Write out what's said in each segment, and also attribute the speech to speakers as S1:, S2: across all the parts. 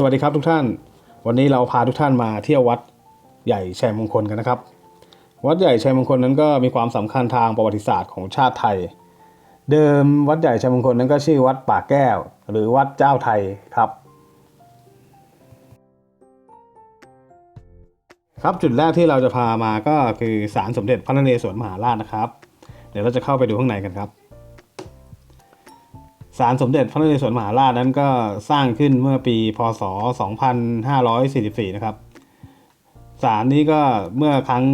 S1: สวัสดีครับทุกท่าน วันนี้เราพาทุกท่านมาเที่ยววัดใหญ่ชัยมงคลกันนะครับ วัดใหญ่ชัยมงคลนั้นก็มีความสำคัญทางประวัติศาสตร์ของชาติไทย เดิมวัดใหญ่ชัยมงคลนั้นก็ชื่อวัดป่าแก้ว หรือวัดเจ้าไทยครับ ครับจุดแรกที่เราจะพามาก็คือศาลสมเด็จพระนเรศวรมหาราชนะครับ เดี๋ยวเราจะเข้าไปดูข้างในกันครับ ศาลสมเด็จพระนเรศวรมหาราชนั้นก็สร้างขึ้นเมื่อปีพศ 2544 นะครับศาลนี้ก็เมื่อครั้ง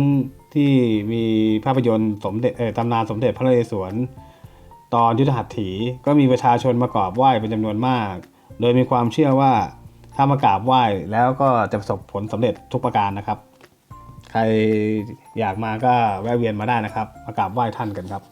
S1: ที่มีภาพยนตร์สมเด็จเอ่อตำนานสมเด็จพระนเรศวรตอนยุทธหัตถีก็มีประชาชนมากราบไหว้เป็นจำนวนมาก โดยมีความเชื่อว่าถ้ามากราบไหว้แล้วก็จะประสบผลสำเร็จทุกประการนะครับ ใครอยากมาก็แวะเวียนมาได้นะครับ มากราบไหว้ท่านกันครับ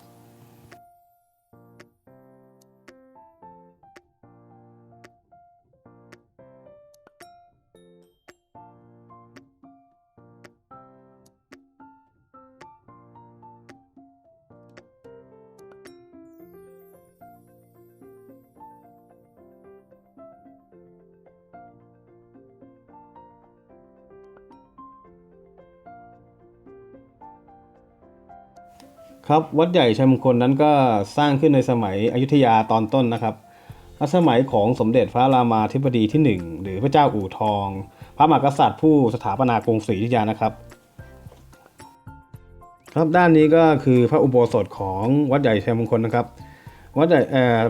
S1: ครับวัดใหญ่ชัยมงคลนั้นก็สร้างขึ้นในสมัยอยุธยาตอนต้นนะครับและสมัยของสมเด็จพระรามาธิบดีที่หนึ่งหรือพระเจ้าอู่ทอง พระมหากษัตริย์ผู้สถาปนากรุงศรีอยุธยานะครับ ครับด้านนี้ก็คือพระอุโบสถของวัดใหญ่ชัยมงคลนะครับวัดใหญ่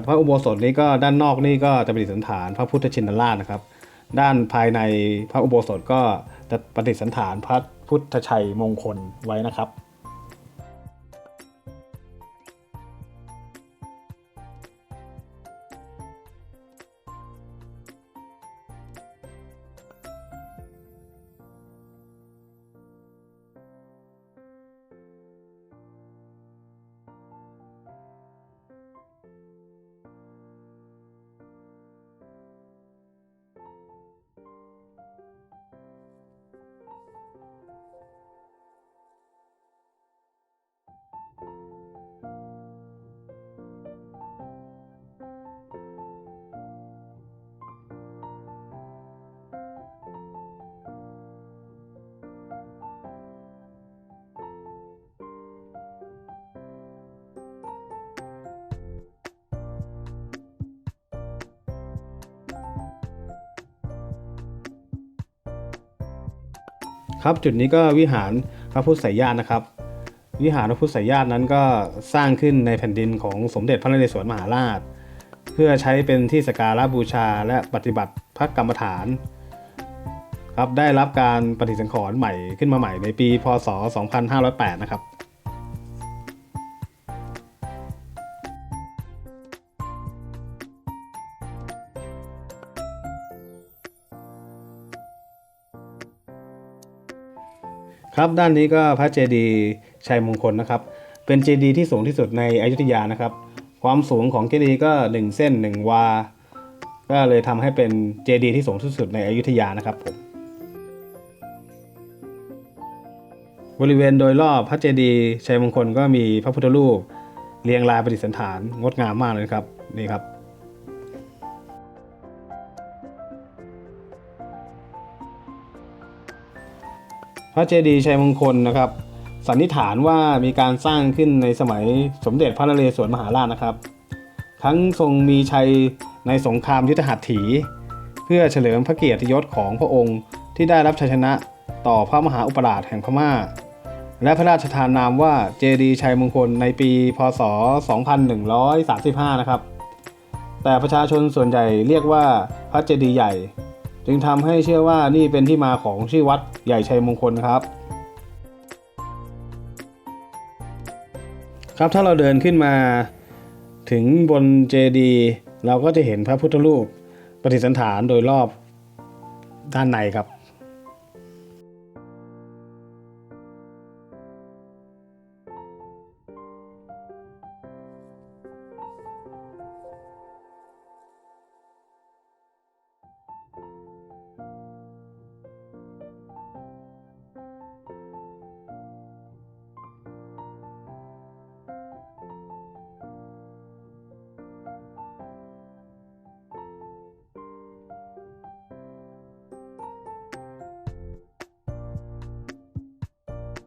S1: พระอุโบสถนี้ก็ด้านนอกนี่ก็จะประดิษฐานพระพุทธชินราชนะครับ ด้านภายในพระอุโบสถก็จะประดิษฐานพระพุทธชัยมงคลไว้นะครับ ครับจุดนี้ก็วิหารพระพุทธไสยญาณนะครับ วิหารพระพุทธไสยญาณนั้นก็สร้างขึ้นในแผ่นดินของสมเด็จพระนเรศวรมหาราช เพื่อใช้เป็นที่สกการะบูชาและปฏิบัติพระกรรมฐานครับได้รับการปฏิสังขรณ์ใหม่ขึ้นมาใหม่ในปีพศ 2508 นะครับ ครับด้านนี้ก็พระเจดีย์ชัยมงคลนะครับ เป็นเจดีย์ที่สูงที่สุดในอยุธยานะครับ ความสูงของเจดีย์ก็ 1 เส้น 1 วา ก็เลยทำให้เป็นเจดีย์ที่สูงที่สุดในอยุธยานะครับผมบริเวณโดยรอบพระเจดีย์ชัยมงคลก็มีพระพุทธรูปเรียงรายประดิษฐานงดงามมากเลยครับนี่ครับ พระเจดีย์ชัยมงคลนะครับ สันนิษฐานว่ามีการสร้างขึ้นในสมัยสมเด็จพระนเรศวรมหาราชนะครับ ทั้งทรงมีชัยในสงครามยุทธหัตถี เพื่อเฉลิมพระเกียรติยศของพระองค์ที่ได้รับชัยชนะต่อพระมหาอุปราชแห่งพม่า และพระราชทานนามว่าเจดีย์ชัยมงคลในปี พศ 2135 นะครับ แต่ประชาชนส่วนใหญ่เรียกว่าพระเจดีย์ใหญ่ จึงทำให้เชื่อว่านี่เป็นที่มาของชื่อวัดใหญ่ชัยมงคลครับ ครับถ้าเราเดินขึ้นมาถึงบนเจดีเราก็จะเห็นพระพุทธรูปประดิษฐานโดยรอบด้านในครับ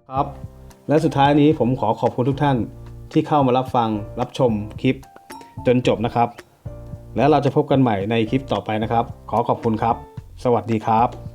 S1: ครับ และสุดท้ายนี้ผมขอขอบคุณทุกท่านที่เข้ามารับฟังรับชมคลิปจนจบนะครับ แล้วเราจะพบกันใหม่ในคลิปต่อไปนะครับ ขอขอบคุณครับ สวัสดีครับ